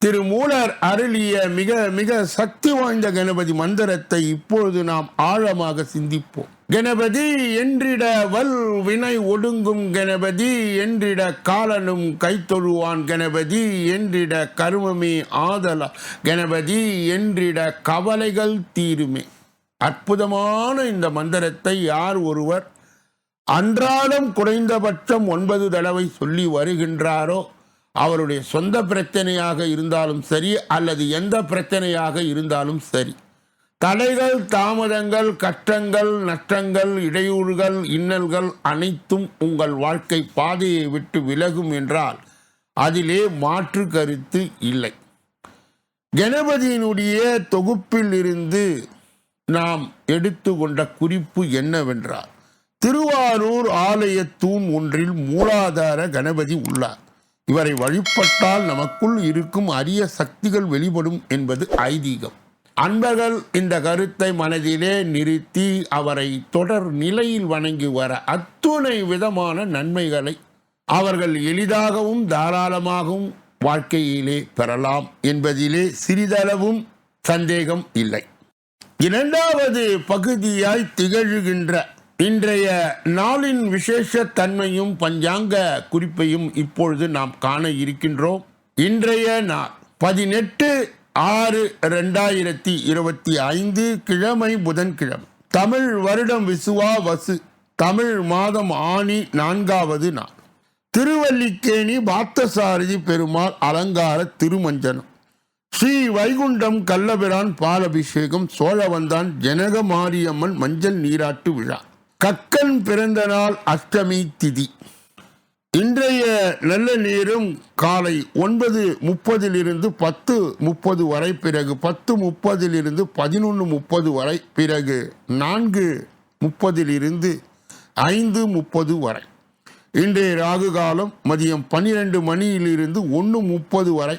திருமூலர் அருளிய மிக மிக சக்தி வாய்ந்த கணபதி மந்திரத்தை இப்பொழுது நாம் ஆழமாக சிந்திப்போம். கணபதி என்றிட வல் வினை ஒடுங்கும் கணபதி என்றிட காலனும் கைத்தொழுவான் கணபதி என்றிட கருமமே ஆதல கணபதி என்றிட கவலைகள் தீருமே. அற்புதமான இந்த மந்திரத்தை யார் ஒருவர் அன்றாடம் குறைந்தபட்சம் ஒன்பது தடவை சொல்லி வருகின்றாரோ அவருடைய சொந்த பிரச்சனையாக இருந்தாலும் சரி அல்லது எந்த பிரச்சனையாக இருந்தாலும் சரி. தடைகள் தாமதங்கள் கஷ்டங்கள் நஷ்டங்கள் இடையூறுகள் இன்னல்கள் அனைத்தும் உங்கள் வாழ்க்கை பாதையை விட்டு விலகும் என்றால் அதிலே மாற்று கருத்து இல்லை. கணபதியினுடைய தொகுப்பில் இருந்து நாம் எடுத்துக்கொண்ட குறிப்பு என்னவென்றால் திருவாரூர் ஆலய தூண் ஒன்றில் மூலாதார கணபதி உள்ளார். இவரை வழிபட்டால் நமக்குள் இருக்கும் அரிய சக்திகள் வெளிப்படும் என்பது ஐதீகம். அன்பர்கள் இந்த கருத்தை மனதிலே நிறுத்தி அவரை தொடர் நிலையில் வணங்கி வர அத்துணை விதமான நன்மைகளை அவர்கள் எளிதாகவும் தாராளமாகவும் வாழ்க்கையிலே பெறலாம் என்பதிலே சிறிதளவும் சந்தேகம் இல்லை. இரண்டாவது பகுதியாய் திகழ்கின்ற இன்றைய நாளின் விசேஷ தன்மையும் பஞ்சாங்க குறிப்பையும் இப்பொழுது நாம் காண இருக்கின்றோம். இன்றைய நாள் பதினெட்டு ஆறு ரெண்டாயிரத்தி இருபத்தி ஐந்து கிழமை புதன்கிழமை. தமிழ் வருடம் விசுவா வசு தமிழ் மாதம் ஆணி நான்காவது நாள். திருவல்லிக்கேணி பார்த்தசாரதி பெருமாள் அலங்கார திருமஞ்சனம். ஸ்ரீ வைகுண்டம் கள்ளபிரான் பாலபிஷேகம் சோழவந்தான் ஜனக மாரியம்மன் மஞ்சள் நீராட்டு விழா. கக்கன் பிறந்த நாள் அஷ்டமி திதி. இன்றைய நல்ல நேரம் காலை ஒன்பது முப்பதிலிருந்து பத்து முப்பது வரை பிறகு பத்து முப்பதிலிருந்து பதினொன்று முப்பது வரை பிறகு நான்கு முப்பதிலிருந்து ஐந்து முப்பது வரை. இன்றைய ராகு காலம் மதியம் பன்னிரெண்டு மணியிலிருந்து ஒன்று முப்பது வரை.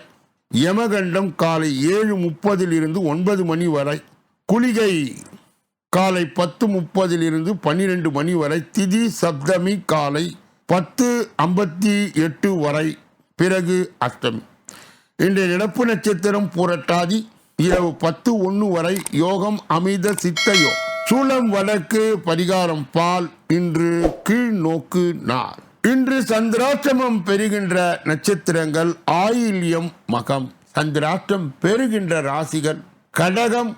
யமகண்டம் காலை ஏழு முப்பதிலிருந்து ஒன்பது மணி வரை. குளிகை காலை பத்து முப்பதிலிருந்து பன்னிரெண்டு மணி வரை திதி சப்தமி காலை பத்து ஐம்பத்தி எட்டு வரை பிறகு அஷ்டமி. இன்றைய நடப்பு நட்சத்திரம் புரட்டாதி இரவு பத்து ஒன்று வரை யோகம் அமித சித்தையோ. சூளம் வடக்கு பரிகாரம் பால் இன்று கீழ் நோக்கு நார். இன்று சந்திராஷ்டமம் பெறுகின்ற நட்சத்திரங்கள் ஆயில்யம் மகம். சந்திராஷ்டம் பெறுகின்ற ராசிகள் கடகம்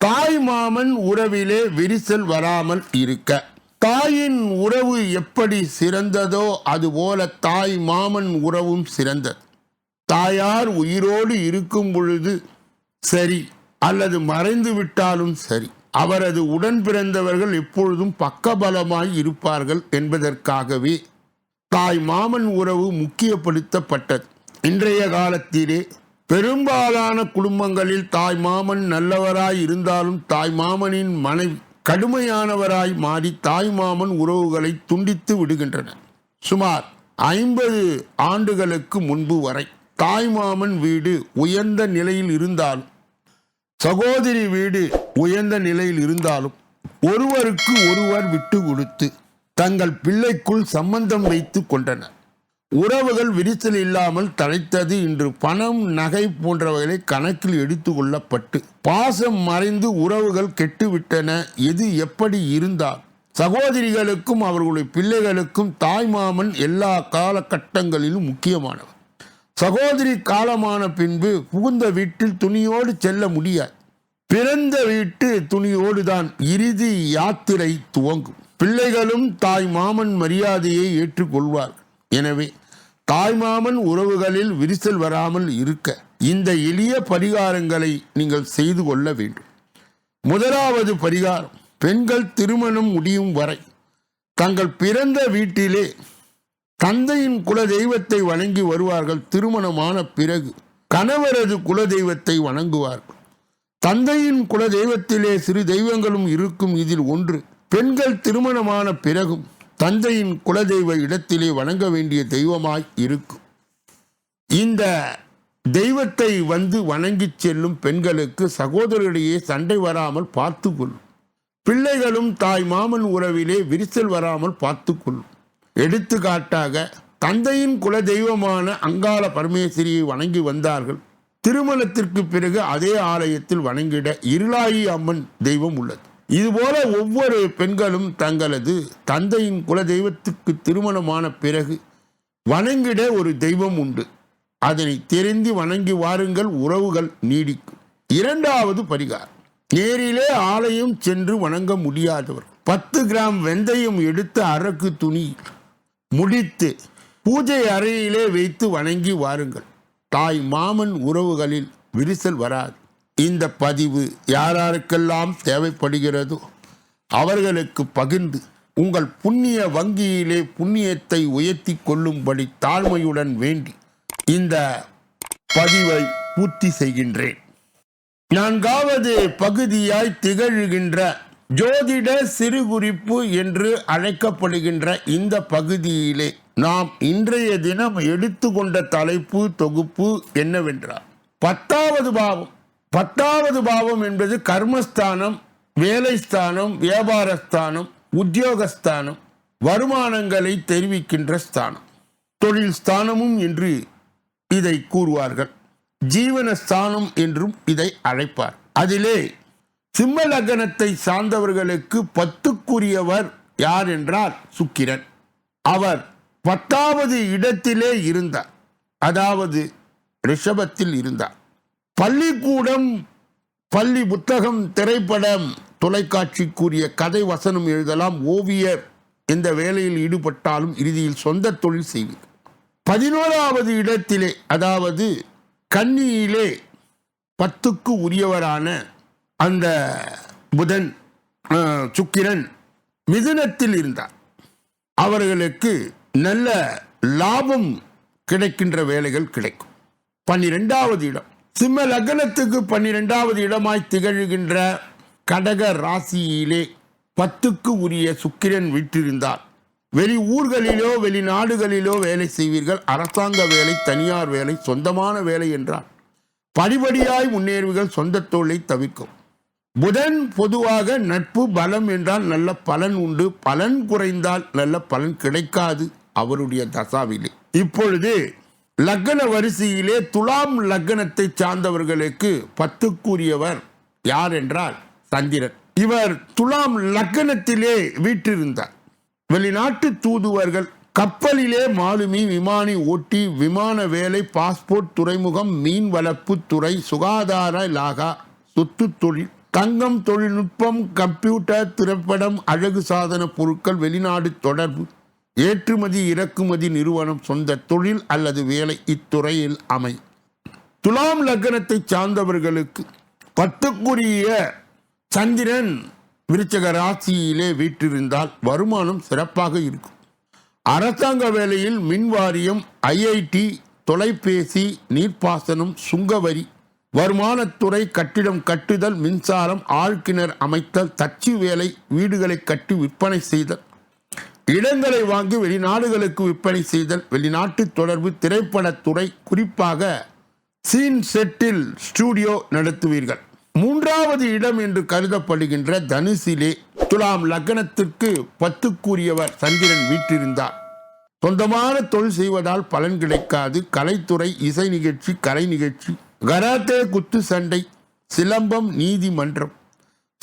தாய் மாமன் உறவிலே விரிசல் வராமல் இருக்க. தாயின் உறவு எப்படி சிறந்ததோ அதுபோல தாய் மாமன் உறவும் சிறந்தது. தாயார் உயிரோடு இருக்கும் பொழுது சரி அல்லது மறைந்து விட்டாலும் சரி அவரது உடன் பிறந்தவர்கள் எப்பொழுதும் பக்கபலமாய் இருப்பார்கள் என்பதற்காகவே தாய் மாமன் உறவு முக்கியப்படுத்தப்பட்டது. இன்றைய காலத்திலே பெரும்பாலான குடும்பங்களில் தாய் மாமன் நல்லவராய் இருந்தாலும் தாய் மாமனின் மனைவி கடுமையானவராய் மாறி தாய் மாமன் உறவுகளை துண்டித்து விடுகின்றன. சுமார் ஐம்பது ஆண்டுகளுக்கு முன்பு வரை தாய் மாமன் வீடு உயர்ந்த நிலையில் இருந்தாலும் சகோதரி வீடு உயர்ந்த நிலையில் இருந்தாலும் ஒருவருக்கு ஒருவர் விட்டு கொடுத்து தங்கள் பிள்ளைக்குள் சம்பந்தம் வைத்து கொண்டனர். உறவுகள் விரிசல் இல்லாமல் தழைத்தது இன்று பணம் நகை போன்றவைகளை கணக்கில் எடுத்து கொள்ளப்பட்டு பாசம் மறைந்து உறவுகள் கெட்டுவிட்டன. எது எப்படி இருந்தால் சகோதரிகளுக்கும் அவர்களுடைய பிள்ளைகளுக்கும் தாய்மாமன் எல்லா காலகட்டங்களிலும் முக்கியமானவர். சகோதரி காலமான பின்பு புகுந்த வீட்டில் துணியோடு செல்ல முடியாது. பிறந்த வீட்டு துணியோடு தான் இறுதி யாத்திரை துவங்கும். பிள்ளைகளும் தாய் மாமன் மரியாதையை ஏற்றுக்கொள்வார்கள். எனவே தாய் மாமன் உறவுகளில் விரிசல் வராமல் இருக்க இந்த எளிய பரிகாரங்களை நீங்கள் செய்து கொள்ள வேண்டும். முதலாவது பரிகாரம் பெண்கள் திருமணம் முடியும் வரை தங்கள் பிறந்த வீட்டிலே தந்தையின் குல தெய்வத்தை வணங்கி வருவார்கள். திருமணமான பிறகு கணவரது குல தெய்வத்தை வணங்குவார்கள். தந்தையின் குல தெய்வத்திலே சிறு தெய்வங்களும் இருக்கும் இதில் ஒன்று பெண்கள் திருமணமான பிறகும் தந்தையின் குலதெய்வ இடத்திலே வணங்க வேண்டிய தெய்வமாய் இருக்கும். இந்த தெய்வத்தை வந்து வணங்கிச் செல்லும் பெண்களுக்கு சகோதரரிடையே சண்டை வராமல் பார்த்து கொள்ளும் பிள்ளைகளும் தாய் மாமன் உறவிலே விரிசல் வராமல் பார்த்து கொள்ளும் எடுத்துக்காட்டாக தந்தையின் குல தெய்வமான அங்காள பரமேஸ்வரியை வணங்கி வந்தார்கள். திருமணத்திற்கு பிறகு அதே ஆலயத்தில் வணங்கிட இருளாயி அம்மன் தெய்வம் உள்ளது. இதுபோல ஒவ்வொரு பெண்களும் தங்களது தந்தையின் குல தெய்வத்துக்கு திருமணமான பிறகு வணங்கிட ஒரு தெய்வம் உண்டு. அதனை தெரிந்து வணங்கி வாருங்கள் உறவுகள் நீடிக்கும். இரண்டாவது பரிகாரம். நேரிலே ஆலயம் சென்று வணங்க முடியாதவர். பத்து கிராம் வெந்தயம் எடுத்து அரக்கு துணி முடித்து பூஜை அறையிலே வைத்து வணங்கி வாருங்கள். தாய் மாமன் உறவுகளில் விரிசல் வராது. இந்த பதிவு யாராருக்கெல்லாம் தேவைப்படுகிறதோ அவர்களுக்கு பகிர்ந்து உங்கள் புண்ணிய வங்கியிலே புண்ணியத்தை உயர்த்தி கொள்ளும்படி தாழ்மையுடன் வேண்டி இந்த பதிவை பூர்த்தி செய்கின்றேன். நான்காவது பகுதியாய் திகழ்கின்ற ஜோதிட சிறுகுறிப்பு என்று அழைக்கப்படுகின்ற இந்த பகுதியிலே நாம் இன்றைய தினம் எடுத்துக்கொண்ட தலைப்பு தொகுப்பு என்னவென்றால் பத்தாவது பாவம். பத்தாவது பாவம் என்பது கர்மஸ்தானம் வேலைஸ்தானம் வியாபாரஸ்தானம் உத்தியோகஸ்தானம் வருமானங்களை தெரிவிக்கின்ற ஸ்தானம். தொழில் ஸ்தானமும் என்று இதை கூறுவார்கள். ஜீவன ஸ்தானம் என்றும் இதை அழைப்பார். அதிலே சிம்ம லக்னத்தை சார்ந்தவர்களுக்கு பத்துக்குரியவர் யார் என்றால் சுக்கிரன். அவர் பத்தாவது இடத்திலே இருந்தார். அதாவது ரிஷபத்தில் இருந்தார். பள்ளிக்கூடம் பள்ளி புத்தகம் திரைப்படம் தொலைக்காட்சிக்குரிய கதை வசனம் எழுதலாம் ஓவியர். எந்த வேலையில் ஈடுபட்டாலும் இறுதியில் சொந்த தொழில் செய்வீர். பதினோராவது இடத்திலே அதாவது கன்னியிலே பத்துக்கு உரியவரான அந்த புதன் சுக்கிரன் மிதுனத்தில் இருந்தார். அவர்களுக்கு நல்ல லாபம் கிடைக்கின்ற வேலைகள் கிடைக்கும். பன்னிரெண்டாவது இடம் சிம்ம லக்னத்துக்கு பன்னிரெண்டாவது இடமாய் திகழ்கின்ற கடக ராசியிலே பத்துக்கு உரிய சுக்கிரன் விட்டிருந்தார் வெளி ஊர்களிலோ வெளிநாடுகளிலோ வேலை செய்வீர்கள். அரசாங்க வேலை தனியார் வேலை சொந்தமான வேலை என்றால் படிபடியாய் முன்னேறுவீர்கள் சொந்த தொழிலை தவிக்கும் புதன் பொதுவாக நட்பு பலம் என்றால் நல்ல பலன் உண்டு. பலன் குறைந்தால் நல்ல பலன் கிடைக்காது அவருடைய தசாவிலே. இப்பொழுது லக்ன வரிசையிலே துலாம் லக்னத்தை சார்ந்தவர்களுக்கு பத்துக்குரியவர் யார் என்றால் சந்திரன். இவர் துலாம் லக்னத்திலே வீற்றிருந்தார். வெளிநாட்டு தூதுவர்கள் கப்பலிலே மாலுமி விமானி ஓட்டி விமான வேலை பாஸ்போர்ட் துறைமுகம் மீன் வளர்ப்பு துறை சுகாதார லாகா சொத்து தொழில் தங்கம் தொழில்நுட்பம் கம்ப்யூட்டர் திரைப்படம் அழகு சாதன பொருட்கள் வெளிநாடு தொடர்பு ஏற்றுமதி இறக்குமதி நிறுவனம் சொந்த தொழில் அல்லது வேலை இத்துறையில் அமை. துலாம் லக்னத்தை சார்ந்தவர்களுக்கு பத்துக்குரிய சந்திரன் விருச்சக ராசியிலே வீற்றிருந்தால் வருமானம் சிறப்பாக இருக்கும். அரசாங்க வேலையில் மின் வாரியம் ஐஐடி தொலைபேசி நீர்ப்பாசனம் சுங்கவரி வருமானத்துறை கட்டிடம் கட்டுதல் மின்சாரம் ஆழ்கிணர் அமைத்தல் தச்சு வேலை வீடுகளை கட்டி விற்பனை செய்தல் இடங்களை வாங்கி வெளிநாடுகளுக்கு விற்பனை செய்தல் வெளிநாட்டு தொடர்பு திரைப்படத்துறை குறிப்பாக சீன் செட்டில் ஸ்டூடியோ நடத்துவீர்கள். மூன்றாவது இடம் என்று கருதப்படுகின்ற தனுசிலே துலாம் லக்னத்திற்கு பத்துக்குரியவர் சந்திரன் வீற்றிருந்தார். சொந்தமான தொழில் செய்வதால் பலன் கிடைக்காது. கலைத்துறை இசை நிகழ்ச்சி கலை நிகழ்ச்சி கராத்தே குத்து சண்டை சிலம்பம் நீதிமன்றம்.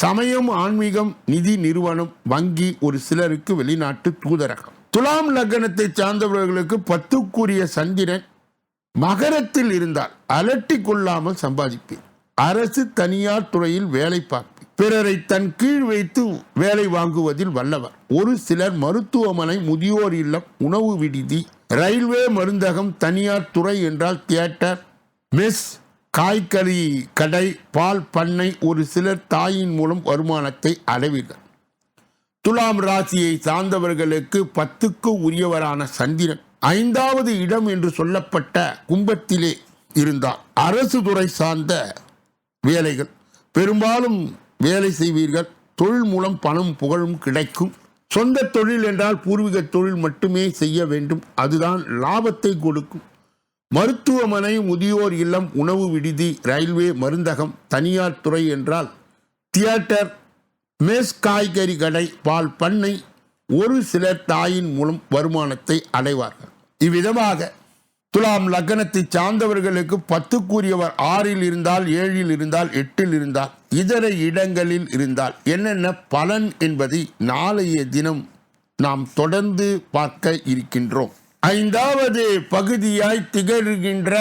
சமயம் ஆன்மீகம் நிதி நிறுவனம் வங்கி ஒரு சிலருக்கு வெளிநாட்டு தூதரகம். துலாம் லக்னத்தை சார்ந்தவர்களுக்கு பத்துக்குரிய சந்திரன் மகரத்தில் இருந்தால் அலட்டி கொள்ளாமல் சம்பாதிப்பேன். அரசு தனியார் துறையில் வேலை பார்ப்பேன். பிறரை தன் கீழ் வைத்து வேலை வாங்குவதில் வல்லவர். ஒரு சிலர் மருத்துவமனை முதியோர் இல்லம் உணவு விடுதி ரயில்வே மருந்தகம் தனியார் துறை என்றால் தியேட்டர் மெஸ் காய்கறி கடை பால் பண்ணை ஒரு சிலர் தாயின் மூலம் வருமானத்தை அடைவீர்கள். துலாம் ராசியை சார்ந்தவர்களுக்கு பத்துக்கு உரியவரான சந்திரன் ஐந்தாவது இடம் என்று சொல்லப்பட்ட கும்பத்திலே இருந்தார். அரசு துறை சார்ந்த வேலைகள். பெரும்பாலும் வேலை செய்வீர்கள். தொழில் மூலம் பணம் புகழும் கிடைக்கும். சொந்த தொழில் என்றால் பூர்வீக தொழில் மட்டுமே செய்ய வேண்டும். அதுதான் லாபத்தை கொடுக்கும். மருத்துவமனை முதியோர் இல்லம் உணவு விடுதி ரயில்வே மருந்தகம் தனியார் துறை என்றால் தியேட்டர் மேஸ் காய்கறி கடை பால் பண்ணை ஒரு சிலர் தாயின் மூலம் வருமானத்தை அடைவார்கள். இவ்விதமாக துலாம் லக்னத்தை சார்ந்தவர்களுக்கு பத்துக்குரியவர் ஆறில் இருந்தால் ஏழில் இருந்தால் எட்டில் இருந்தால் இதர இடங்களில் இருந்தால் என்னென்ன பலன் என்பதை நாளைய தினம் நாம் தொடர்ந்து பார்க்க இருக்கின்றோம். ஐந்தாவது பகுதியாய் திகழ்கின்ற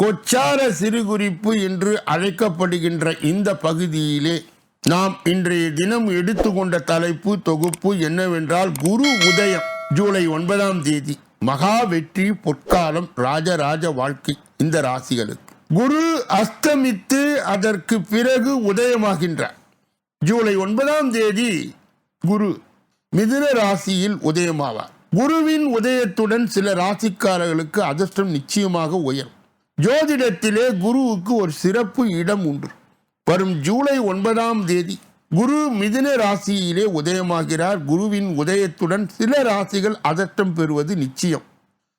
கொச்சார சிறுகுறிப்பு என்று அழைக்கப்படுகின்ற இந்த பகுதியிலே நாம் இன்றைய தினம் எடுத்துக்கொண்ட தலைப்பு தொகுப்பு என்னவென்றால் குரு உதயம் ஜூலை ஒன்பதாம் தேதி. மகா வெற்றி பொற்காலம் ராஜராஜ வாழ்க்கை இந்த ராசிகளுக்கு. குரு அஸ்தமித்து அதற்கு பிறகு உதயமாகின்றார். ஜூலை ஒன்பதாம் தேதி குரு மிதுன ராசியில் உதயமாவார். குருவின் உதயத்துடன் சில ராசிக்காரர்களுக்கு அதிர்ஷ்டம் நிச்சயமாக உயரும். ஜோதிடத்திலே குருவுக்கு ஒரு சிறப்பு இடம் உண்டு. வரும் ஜூலை ஒன்பதாம் தேதி குரு மிதுன ராசியிலே உதயமாகிறார். குருவின் உதயத்துடன் சில ராசிகள் அதட்டம் பெறுவது நிச்சயம்.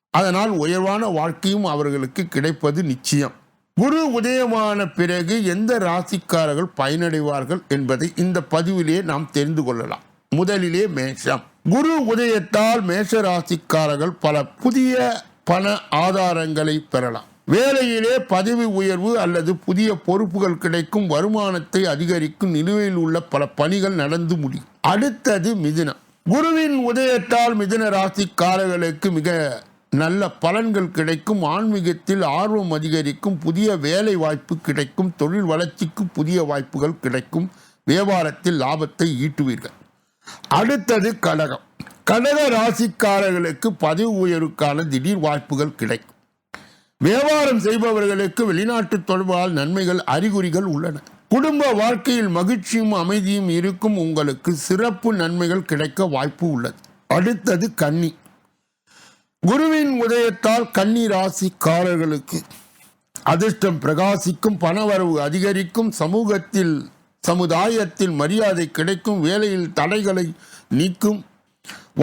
அதனால் உயர்வான வாழ்க்கையும் அவர்களுக்கு கிடைப்பது நிச்சயம். குரு உதயமான பிறகு எந்த ராசிக்காரர்கள் பயனடைவார்கள் என்பதை இந்த பதிவிலே நாம் தெரிந்து கொள்ளலாம். முதலிலே மேஷம். குரு உதயத்தால் மேஷ ராசிக்காரர்கள் பல புதிய பண ஆதாரங்களை பெறலாம். வேலையிலே பதவி உயர்வு அல்லது புதிய பொறுப்புகள் கிடைக்கும் வருமானத்தை அதிகரிக்கும் நிலுவையில் உள்ள பல பணிகள் நடந்து முடியும். அடுத்தது மிதுனம். குருவின் உதயத்தால் மிதுன ராசிக்காரர்களுக்கு மிக நல்ல பலன்கள் கிடைக்கும் ஆன்மீகத்தில் ஆர்வம் அதிகரிக்கும் புதிய வேலை வாய்ப்பு கிடைக்கும் தொழில் வளர்ச்சிக்கு புதிய வாய்ப்புகள் கிடைக்கும் வியாபாரத்தில் லாபத்தை ஈட்டுவீர்கள். அடுத்தது கடகம். கடக ராசிக்காரர்களுக்கு பதவி உயர்வுக்கான திடீர் வாய்ப்புகள் கிடைக்கும். வியாபாரம் செய்பவர்களுக்கு வெளிநாட்டு தொடர்பால் நன்மைகள் அறிகுறிகள் உள்ளன. குடும்ப வாழ்க்கையில் மகிழ்ச்சியும் அமைதியும் இருக்கும் உங்களுக்கு சிறப்பு நன்மைகள் கிடைக்க வாய்ப்பு உள்ளது. அடுத்தது கன்னி. குருவின் உதயத்தால் கன்னி ராசிக்காரர்களுக்கு அதிர்ஷ்டம் பிரகாசிக்கும் பணவரவு அதிகரிக்கும் சமூகத்தில் சமுதாயத்தில் மரியாதை கிடைக்கும் வேலையில் தடைகளை நீக்கும்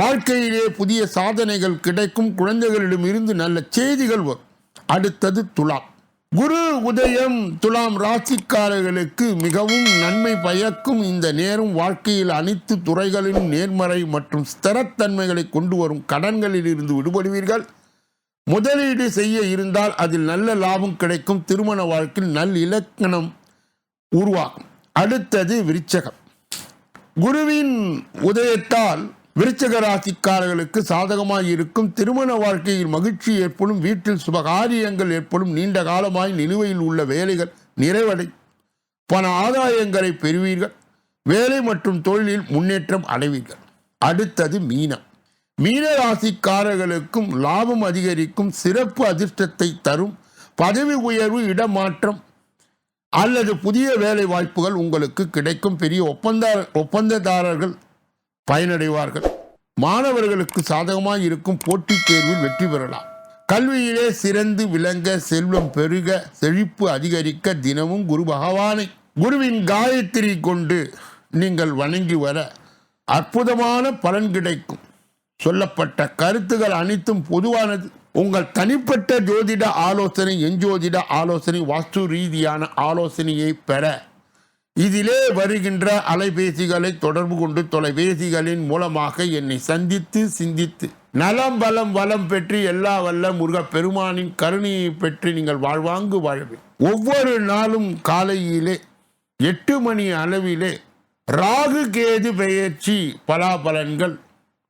வாழ்க்கையிலே புதிய சாதனைகள் கிடைக்கும் குழந்தைகளிடம் இருந்து நல்ல செய்திகள் வரும். அடுத்தது துலாம். குரு உதயம் துலாம் ராசிக்காரர்களுக்கு மிகவும் நன்மை பயக்கும். இந்த நேரம் வாழ்க்கையில் அனைத்து துறைகளிலும் நேர்மறை மற்றும் ஸ்திரத்தன்மைகளை கொண்டு வரும் கடன்களில் இருந்து விடுபடுவீர்கள். முதலீடு செய்ய இருந்தால் அதில் நல்ல லாபம் கிடைக்கும். திருமண வாழ்க்கையில் நல் இலக்கணம் உருவாகும். அடுத்தது விருச்சகம். குருவின் உதயத்தால் விருச்சக ராசிக்காரர்களுக்கு சாதகமாக இருக்கும் திருமண வாழ்க்கையில் மகிழ்ச்சி ஏற்படும் வீட்டில் சுபகாரியங்கள் ஏற்படும் நீண்ட காலமாய் நிலுவையில் உள்ள வேலைகள் நிறைவடை பல ஆதாயங்களை பெறுவீர்கள். வேலை மற்றும் தொழிலில் முன்னேற்றம் அடைவீர்கள். அடுத்தது மீனம். மீன ராசிக்காரர்களுக்கும் லாபம் அதிகரிக்கும் சிறப்பு அதிர்ஷ்டத்தை தரும் பதவி உயர்வு இடமாற்றம் அல்லது புதிய வேலை வாய்ப்புகள் உங்களுக்கு கிடைக்கும். பெரிய ஒப்பந்த ஒப்பந்ததாரர்கள் பயனடைவார்கள். மாணவர்களுக்கு சாதகமாக இருக்கும் போட்டித் தேர்வில் வெற்றி பெறலாம். கல்வியிலே சிறந்து விளங்க செல்வம் பெருக செழிப்பு அதிகரிக்க தினமும் குரு பகவானை குருவின் காயத்ரி கொண்டு நீங்கள் வணங்கி வர அற்புதமான பலன் கிடைக்கும். சொல்லப்பட்ட கருத்துகள் அனைத்தும் பொதுவானது. உங்கள் தனிப்பட்ட ஜோதிட ஆலோசனை எஞ்சோதிட ஆலோசனை வாஸ்து ரீதியான ஆலோசனையை பெற. இதிலே வருகின்ற அலைபேசிகளை தொடர்பு கொண்டு தொலைபேசிகளின் மூலமாக என்னை சந்தித்து சிந்தித்து. நலம் பலம் வளம் பெற்று எல்லா வல்ல முருக பெருமானின் கருணையை பெற்று நீங்கள் வாழ்வாங்கு வாழ்வே. ஒவ்வொரு நாளும் காலையிலே எட்டு மணி அளவிலே ராகு கேது பெயர்ச்சி பலாபலன்கள்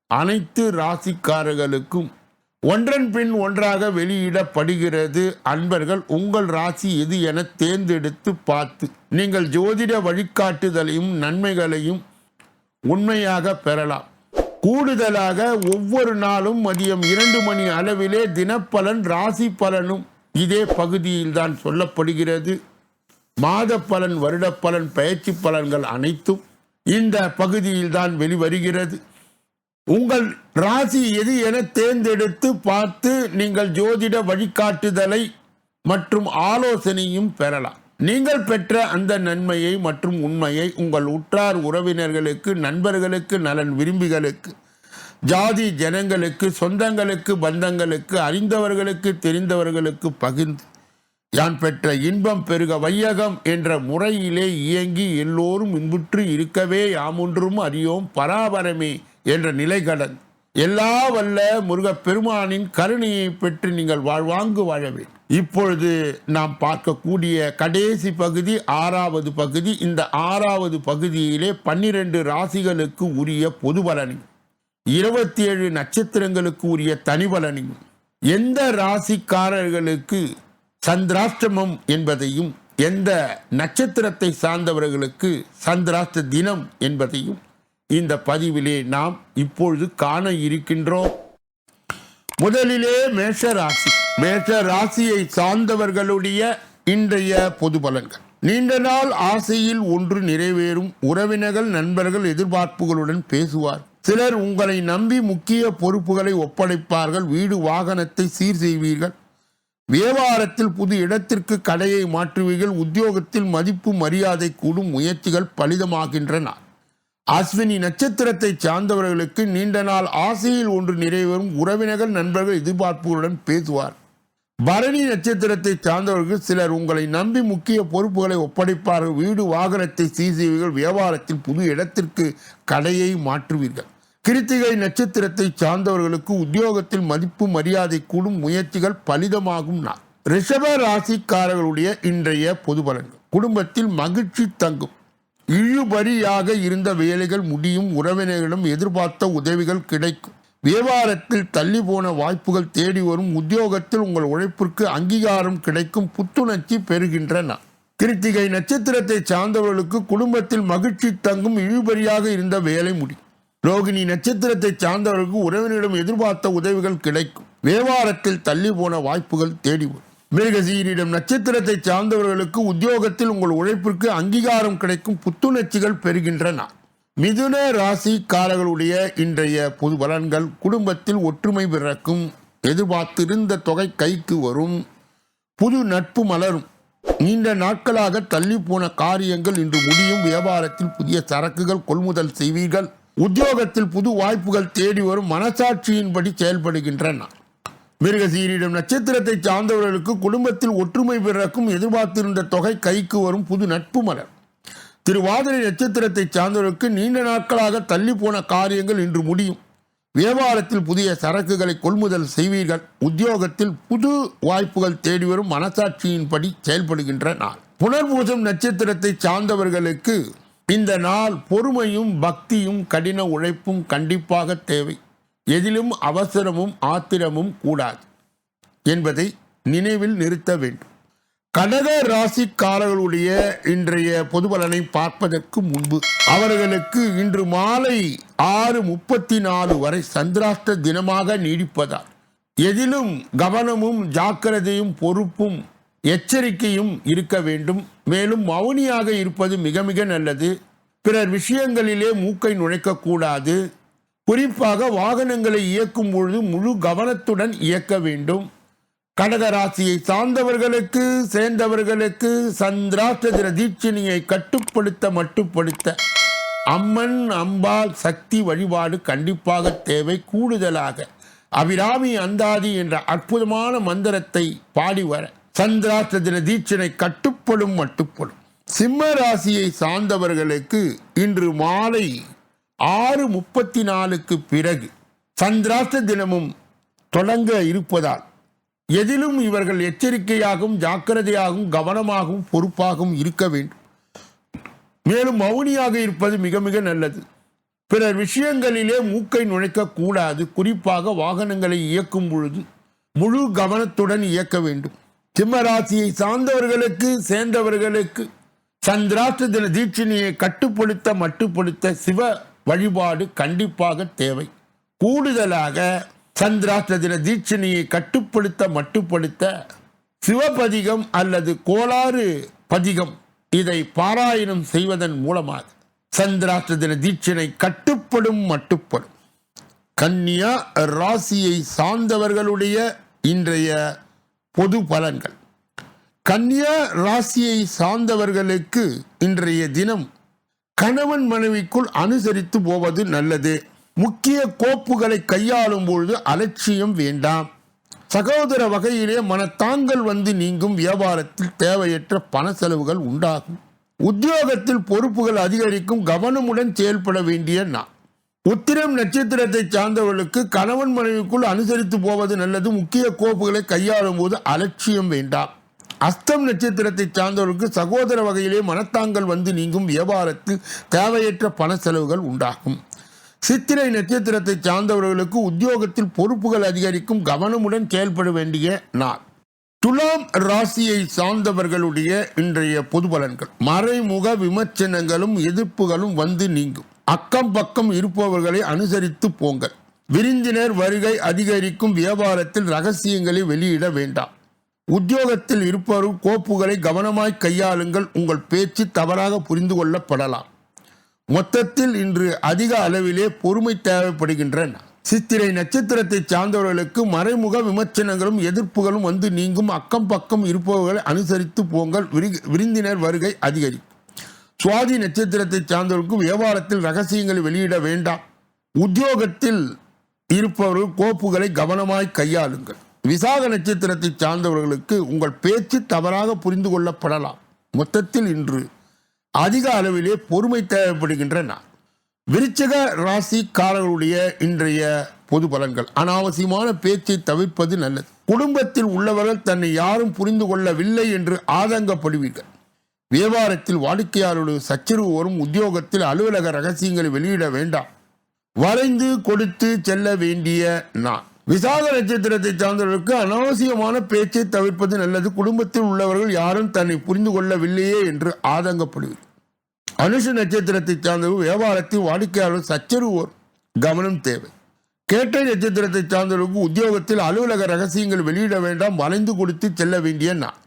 அனைத்து ராசிக்காரர்களுக்கும் ஒன்றன் பின் ஒன்றாக வெளியிடப்படுகிறது. அன்பர்கள் உங்கள் ராசி எது என தேர்ந்தெடுத்து பார்த்து நீங்கள் ஜோதிட வழிகாட்டுதலையும் நன்மைகளையும் உண்மையாக பெறலாம். கூடுதலாக ஒவ்வொரு நாளும் மதியம் இரண்டு மணி அளவிலே தினப்பலன் ராசி பலனும் இதே பகுதியில்தான் சொல்லப்படுகிறது. மாத பலன் வருட பலன் பயிற்சி பலன்கள் அனைத்தும் இந்த பகுதியில்தான் வெளிவருகிறது. உங்கள் ராசி எது என தேர்ந்தெடுத்து பார்த்து நீங்கள் ஜோதிட வழிகாட்டுதலை மற்றும் ஆலோசனையும் பெறலாம். நீங்கள் பெற்ற அந்த நன்மையை மற்றும் உண்மையை உங்கள் உற்றார் உறவினர்களுக்கு நண்பர்களுக்கு நலன் விரும்பிகளுக்கு ஜாதி ஜனங்களுக்கு சொந்தங்களுக்கு பந்தங்களுக்கு அறிந்தவர்களுக்கு தெரிந்தவர்களுக்கு பகிர்ந்து யான் பெற்ற இன்பம் பெருக வையகம் என்ற முறையிலே இயங்கி எல்லோரும் இன்புற்று இருக்கவே யாமொன்றும் அறியோம். பராபரமே என்ற நிலை கடன் எல்லா வல்ல முருகப்பெருமானின் கருணையை பெற்று நீங்கள் வாழ்வாங்கு வாழவே இப்பொழுது நாம் பார்க்கக்கூடிய கடைசி பகுதி ஆறாவது பகுதி. இந்த ஆறாவது பகுதியிலே பன்னிரண்டு ராசிகளுக்கு உரிய பொது பலனையும் இருபத்தி ஏழு நட்சத்திரங்களுக்கு உரிய தனி பலனையும் எந்த ராசிக்காரர்களுக்கு சந்திராஷ்டமம் என்பதையும் எந்த நட்சத்திரத்தை சார்ந்தவர்களுக்கு சந்திராஷ்ட தினம் என்பதையும் இந்த பதிவிலே நாம் இப்பொழுது காண இருக்கின்றோம். முதலிலே மேஷ ராசி மேஷ ராசியை சார்ந்தவர்களுடைய இன்றைய பொது பலன்கள். நீண்ட நாள் ஆசையில் ஒன்று நிறைவேறும். உறவினர்கள் நண்பர்கள் எதிர்பார்ப்புகளுடன் பேசுவார். சிலர் உங்களை நம்பி முக்கிய பொறுப்புகளை ஒப்படைப்பார்கள். வீடு வாகனத்தை சீர் செய்வீர்கள். வியாபாரத்தில் புது இடத்திற்கு கடையை மாற்றுவீர்கள். உத்தியோகத்தில் மதிப்பு மரியாதை கூடும் முயற்சிகள் பலிதமாகின்றன. அஸ்வினி நட்சத்திரத்தை சார்ந்தவர்களுக்கு நீண்ட நாள் ஆசையில் ஒன்று நிறைவேறும் உறவினர்கள் நண்பர்கள் எதிர்பார்ப்புகளுடன் பேசுவார். பரணி நட்சத்திரத்தை சார்ந்தவர்கள் சிலர் உங்களை நம்பி முக்கிய பொறுப்புகளை ஒப்படைப்பார்கள். வீடு வாகனத்தை சீசிவீர்கள் வியாபாரத்தில் புது இடத்திற்கு கடையை மாற்றுவீர்கள். கிருத்திகை நட்சத்திரத்தை சார்ந்தவர்களுக்கு உத்தியோகத்தில் மதிப்பு மரியாதை கூடும் முயற்சிகள் பலிதமாகும் நாள். ரிஷப ராசிக்காரர்களுடைய இன்றைய பொது பலன்கள் குடும்பத்தில் மகிழ்ச்சி தங்கும். இழுபறியாக இருந்த வேலைகள் முடியும் உறவினர்களிடம் எதிர்பார்த்த உதவிகள் கிடைக்கும். வியாபாரத்தில் தள்ளி போன வாய்ப்புகள் தேடி வரும். உத்தியோகத்தில் உங்கள் உழைப்பிற்கு அங்கீகாரம் கிடைக்கும். புத்துணர்ச்சி பெறுகின்றன. கிருத்திகை நட்சத்திரத்தை சார்ந்தவர்களுக்கு குடும்பத்தில் மகிழ்ச்சி தங்கும் இழுபறியாக இருந்த வேலை முடியும். ரோகிணி நட்சத்திரத்தை சார்ந்தவர்களுக்கு உறவினரிடம் எதிர்பார்த்த உதவிகள் கிடைக்கும். வியாபாரத்தில் தள்ளி போன வாய்ப்புகள் தேடி வரும். மிருகசீரிடம் நட்சத்திரத்தை சார்ந்தவர்களுக்கு உத்தியோகத்தில் உங்கள் உழைப்பிற்கு அங்கீகாரம் கிடைக்கும் புத்துணர்ச்சிகள் பெறுகின்றன. மிதுன ராசிக்காரர்களுடைய இன்றைய பொது பலன்கள் குடும்பத்தில் ஒற்றுமை பிறக்கும் எதிர்பார்த்திருந்த தொகை கைக்கு வரும் புது நட்பு மலரும். நீண்ட நாட்களாக தள்ளி போன காரியங்கள் இன்று முடியும். வியாபாரத்தில் புதிய சரக்குகள் கொள்முதல் செய்வீர்கள். உத்தியோகத்தில் புது வாய்ப்புகள் தேடி வரும். மனசாட்சியின்படி செயல்படுகின்றன. மிருகசீரிடம் நட்சத்திரத்தை சார்ந்தவர்களுக்கு குடும்பத்தில் ஒற்றுமை பிறக்கும் எதிர்பார்த்திருந்த தொகை கைக்கு வரும் புது நட்பு மலர். திருவாதிரை நட்சத்திரத்தை சார்ந்தவர்களுக்கு நீண்ட நாட்களாக தள்ளி போன காரியங்கள் இன்று முடியும். வியாபாரத்தில் புதிய சரக்குகளை கொள்முதல் செய்வீர்கள். உத்தியோகத்தில் புது வாய்ப்புகள் தேடி வரும் மனசாட்சியின்படி செயல்படுகின்ற நாள். புனர்பூசம் நட்சத்திரத்தை சார்ந்தவர்களுக்கு இந்த நாள் பொறுமையும் பக்தியும் கடின உழைப்பும் கண்டிப்பாக தேவை. எதிலும் அவசரமும் ஆத்திரமும் கூடாது என்பதை நினைவில் நிறுத்த வேண்டும். கடக ராசிக்காரர்களுடைய இன்றைய பொது பலனை பார்ப்பதற்கு முன்பு அவர்களுக்கு இன்று மாலை ஆறு முப்பத்தி நாலு வரை சந்திராஷ்ட தினமாக நீடிப்பதால் எதிலும் கவனமும் ஜாக்கிரதையும் பொறுப்பும் எச்சரிக்கையும் இருக்க வேண்டும். மேலும் மௌனியாக இருப்பது மிக மிக நல்லது. பிறர் விஷயங்களிலே மூக்கை நுழைக்கக்கூடாது குறிப்பாக வாகனங்களை இயக்கும் பொழுது முழு கவனத்துடன் இயக்க வேண்டும். கடக ராசியை சார்ந்தவர்களுக்கு சேர்ந்தவர்களுக்கு சந்திராஷ்டதிர தீட்சணியை கட்டுப்படுத்த மட்டுப்படுத்த. அம்மன் அம்பாள் சக்தி வழிபாடு கண்டிப்பாக தேவை கூடுதலாக. அபிராமி அந்தாதி என்ற அற்புதமான மந்திரத்தை பாடி வர. சந்திராஷ்டதிர தீட்சணை கட்டுப்படும் மட்டுப்படும். சிம்ம ராசியை சார்ந்தவர்களுக்கு இன்று மாலை ஆறு முப்பத்தி நாலுக்கு பிறகு சந்திராஷ்ட தினமும் தொடங்க இருப்பதால் எதிலும் இவர்கள் எச்சரிக்கையாகவும் ஜாக்கிரதையாகவும் கவனமாகவும் பொறுப்பாகவும் இருக்க வேண்டும். மேலும் மௌனியாக இருப்பது மிக மிக நல்லது. பிறர் விஷயங்களிலே மூக்கை நுழைக்கக்கூடாது குறிப்பாக வாகனங்களை இயக்கும் பொழுது முழு கவனத்துடன் இயக்க வேண்டும். சிம்மராசியை சார்ந்தவர்களுக்கு சேர்ந்தவர்களுக்கு சந்திராஷ்ட தின தீட்சணியை கட்டுப்படுத்த மட்டுப்படுத்த சிவ வழிபாடு கண்டிப்பாக தேவை. கூடுதலாக சந்திராஷ்ட தின தீட்சணியை கட்டுப்படுத்த மட்டுப்படுத்த சிவபதிகம் அல்லது கோளாறு பதிகம் இதை பாராயணம் செய்வதன் மூலமாக சந்திராஷ்ட தின தீட்சணை கட்டுப்படும் மட்டுப்படும். கன்னியா ராசியை சார்ந்தவர்களுடைய இன்றைய பொது பலன்கள். கன்னியா ராசியை சார்ந்தவர்களுக்கு இன்றைய தினம் கணவன் மனைவிக்குள் அனுசரித்து போவது நல்லது. முக்கிய கோப்புகளை கையாளும் பொழுது அலட்சியம் வேண்டாம். சகோதர வகையிலே மனத்தாங்கள் வந்து நீங்கும் வியாபாரத்தில் தேவையற்ற பண செலவுகள் உண்டாகும். உத்தியோகத்தில் பொறுப்புகள் அதிகரிக்கும் கவனமுடன் செயல்பட வேண்டிய நான் உத்திரம் நட்சத்திரத்தை சார்ந்தவர்களுக்கு கணவன் மனைவிக்குள் அனுசரித்து போவது நல்லது. முக்கிய கோப்புகளை கையாளும் போது அலட்சியம் வேண்டாம். அஸ்தம் நட்சத்திரத்தை சார்ந்தவர்களுக்கு சகோதர வகையிலே மனத்தாங்கள் வந்து நீங்கும் வியாபாரத்தில் தேவையற்ற பண செலவுகள் உண்டாகும். சித்திரை நட்சத்திரத்தை சார்ந்தவர்களுக்கு உத்தியோகத்தில் பொறுப்புகள் அதிகரிக்கும் கவனமுடன் செயல்பட வேண்டிய நாள். துலாம் ராசியை சார்ந்தவர்களுடைய இன்றைய பொது பலன்கள். மறைமுக விமர்சனங்களும் எதிர்ப்புகளும் வந்து நீங்கும். அக்கம் பக்கம் இருப்பவர்களை அனுசரித்து போங்கள். விருந்தினர் வருகை அதிகரிக்கும் வியாபாரத்தில் ரகசியங்களை வெளியிட வேண்டாம். உத்தியோகத்தில் இருப்பவரும் கோப்புகளை கவனமாய் கையாளுங்கள் உங்கள் பேச்சு தவறாக புரிந்து கொள்ளப்படலாம். மொத்தத்தில் இன்று அதிக அளவிலே பொறுமை தேவைப்படுகின்றன. சித்திரை நட்சத்திரத்தை சார்ந்தவர்களுக்கு மறைமுக விமர்சனங்களும் எதிர்ப்புகளும் வந்து நீங்கும். அக்கம் பக்கம் இருப்பவர்களை அனுசரித்து போங்கள். விருந்தினர் வருகை அதிகரிக்கும். சுவாதி நட்சத்திரத்தை சார்ந்தவர்களுக்கு வியாபாரத்தில் ரகசியங்களை வெளியிட வேண்டாம். உத்தியோகத்தில் இருப்பவர்கள் கோப்புகளை கவனமாய் கையாளுங்கள். விசாக நட்சத்திரத்தை சார்ந்தவர்களுக்கு உங்கள் பேச்சு தவறாக புரிந்து கொள்ளப்படலாம். மொத்தத்தில் இன்று அதிக அளவிலே பொறுமை தேவைப்படுகின்ற நான் விருச்சக ராசிக்காரர்களுடைய இன்றைய பொது பலன்கள். அனாவசியமான பேச்சை தவிர்ப்பது நல்லது. குடும்பத்தில் உள்ளவர்கள் தன்னை யாரும் புரிந்து கொள்ளவில்லை என்று ஆதங்கப்படுவீர்கள். வியாபாரத்தில் வாடிக்கையாளருடைய சச்சரவு வரும் உத்தியோகத்தில் அலுவலக ரகசியங்களை வெளியிட வேண்டாம். வரைந்து கொடுத்து செல்ல வேண்டிய நான் விசாக நட்சத்திரத்தை சார்ந்தவர்களுக்கு அனாவசியமான பேச்சை தவிர்ப்பது நல்லது. குடும்பத்தில் உள்ளவர்கள் யாரும் தன்னை புரிந்து கொள்ளவில்லையே என்று ஆதங்கப்படுவது அனுஷ நட்சத்திரத்தை சார்ந்தவர்கள் வியாபாரத்தில் வாடிக்கையாளர் சச்சரவு கவனம் தேவை. கேட்டை நட்சத்திரத்தை சார்ந்தவர்களுக்கு உத்தியோகத்தில் அலுவலக ரகசியங்கள் வெளியிட வேண்டாம். வளைந்து கொடுத்து செல்ல வேண்டிய நான்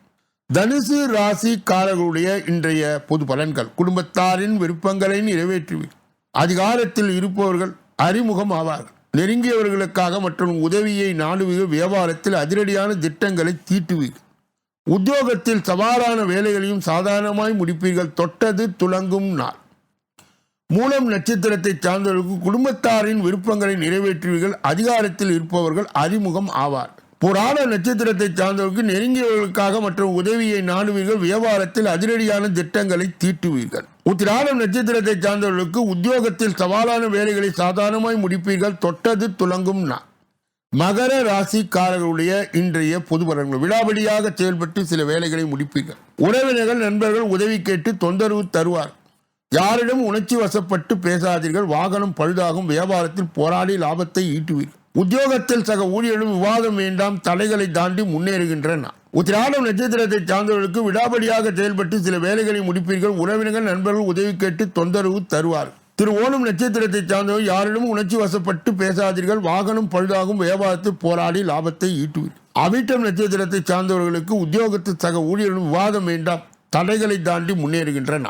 தனுசு ராசிக்காரர்களுடைய இன்றைய பொது பலன்கள். குடும்பத்தாரின் விருப்பங்களை நிறைவேற்றுவீர். அதிகாரத்தில் இருப்பவர்கள் அறிமுகம் ஆவார்கள் நெருங்கியவர்களுக்காக மற்றும் உதவியை நாடுவீர்கள் வியாபாரத்தில் அதிரடியான திட்டங்களை தீட்டுவீர்கள் உத்தியோகத்தில் சவாலான வேலைகளையும் சாதாரணமாய் முடிப்பீர்கள். தொட்டது துலங்கும் நாள். மூலம் நட்சத்திரத்தை சார்ந்தவர்களுக்கு குடும்பத்தாரின் விருப்பங்களை நிறைவேற்றுவீர்கள். அதிகாரத்தில் இருப்பவர்கள் அறிமுகம் ஆவார். புராண நட்சத்திரத்தை சார்ந்தவர்களுக்கு நெருங்கியவர்களுக்காக மற்றும் உதவியை நாடுவீர்கள். வியாபாரத்தில் அதிரடியான திட்டங்களை தீட்டுவீர்கள். உத்திராடம் நட்சத்திரத்தை சார்ந்தவர்களுக்கு உத்தியோகத்தில் சவாலான வேலைகளை சாதாரணமாய் முடிப்பீர்கள். தொட்டது துலங்கும் நான் மகர ராசிக்காரர்களுடைய இன்றைய பொது பலன்கள் விடாபடியாக செயல்பட்டு சில வேலைகளை முடிப்பீர்கள். உறவினர்கள் நண்பர்கள் உதவி கேட்டு தொந்தரவு தருவார். யாரிடம் உணர்ச்சி வசப்பட்டு பேசாதீர்கள். வாகனம் பழுதாகும். வியாபாரத்தில் போராடி லாபத்தை ஈட்டுவீர்கள். உத்தியோகத்தில் சக ஊழியர்களும் விவாதம் வேண்டாம் தடைகளை தாண்டி முன்னேறுகின்றன உத்திராடம் நட்சத்திரத்தை சார்ந்தவர்களுக்கு விடாபடியாக செயல்பட்டு சில வேலைகளை முடிப்பீர்கள். உறவினர்கள் நண்பர்கள் உதவி கேட்டு தொந்தரவு தருவார். திரு ஓணம் நட்சத்திரத்தை சார்ந்தவர் யாரிடமும் உணர்ச்சி வசப்பட்டு பேசாதீர்கள். வாகனம் பழுதாகும் வியாபாரத்தை போராடி லாபத்தை ஈட்டுவீர்கள் அவிட்டம் நட்சத்திரத்தை சார்ந்தவர்களுக்கு உத்தியோகத்தில் சக ஊழியர்களும் விவாதம் வேண்டாம் தடைகளை தாண்டி முன்னேறுகின்றன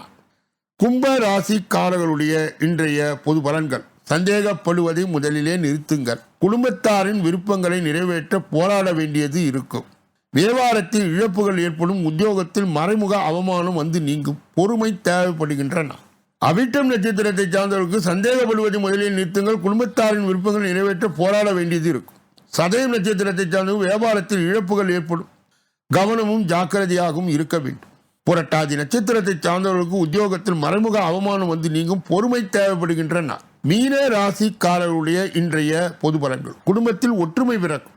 கும்ப ராசிக்காரர்களுடைய இன்றைய பொது பலன்கள். சந்தேகப்படுவதை முதலிலே நிறுத்துங்கள். குடும்பத்தாரின் விருப்பங்களை நிறைவேற்ற போராட வேண்டியது இருக்கும். வியாபாரத்தில் இழப்புகள் ஏற்படும் உத்தியோகத்தில் மறைமுக அவமானம் வந்து நீங்கும். பொறுமை தேவைப்படுகின்றன. அவிட்டம் நட்சத்திரத்தை சார்ந்தவர்களுக்கு சந்தேகப்படுவதை முதலில் நிறுத்துங்கள். குடும்பத்தாரின் விருப்பங்களை நிறைவேற்ற போராட வேண்டியது இருக்கும். சதயம் நட்சத்திரத்தை சார்ந்தவர்கள் வியாபாரத்தில் இழப்புகள் ஏற்படும். கவனமும் ஜாக்கிரதையாகவும் இருக்க வேண்டும். புரட்டாதி நட்சத்திரத்தை சார்ந்தவர்களுக்கு உத்தியோகத்தில் மறைமுக அவமானம் வந்து நீங்கும். பொறுமை தேவைப்படுகின்றன. மீன ராசிக்காரர்களுடைய இன்றைய பொது பலன்கள். குடும்பத்தில் ஒற்றுமை பிறக்கும்.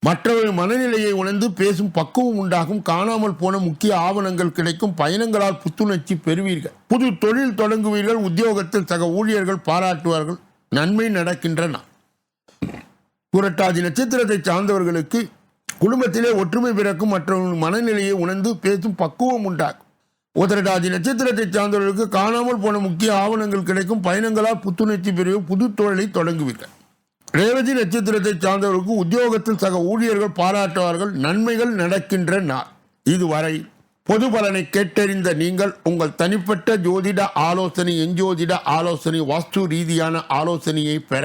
மற்றவர்கள் மனநிலையை உணர்ந்து பேசும் பக்குவம் உண்டாகும். காணாமல் போன முக்கிய ஆவணங்கள் கிடைக்கும். பயணங்களால் புத்துணர்ச்சி பெறுவீர்கள். புது தொழில் தொடங்குவீர்கள். உத்தியோகத்தில் சக ஊழியர்கள் பாராட்டுவார்கள். நன்மை நடக்கின்றன. புரட்டாதி நட்சத்திரத்தை சார்ந்தவர்களுக்கு குடும்பத்திலே ஒற்றுமை பிறக்கும். மற்றவர்கள் மனநிலையை உணர்ந்து பேசும் பக்குவம் உண்டாகும். உதரடாதி நட்சத்திரத்தை சார்ந்தவர்களுக்கு காணாமல் போன முக்கிய ஆவணங்கள் கிடைக்கும். பயணங்களால் புத்துணர்ச்சி பெரிய புது தொழிலை தொடங்குவீர்கள். ரேவதி நட்சத்திரத்தை சார்ந்தவர்களுக்கு உத்தியோகத்தில் சக ஊழியர்கள் பாராட்டுவார்கள். நன்மைகள் நடக்கின்ற நாள். இதுவரை பொது பலனை கேட்டறிந்த நீங்கள் உங்கள் தனிப்பட்ட ஜோதிட ஆலோசனை எஞ்சோதிட ஆலோசனை வாஸ்து ரீதியான ஆலோசனையை பெற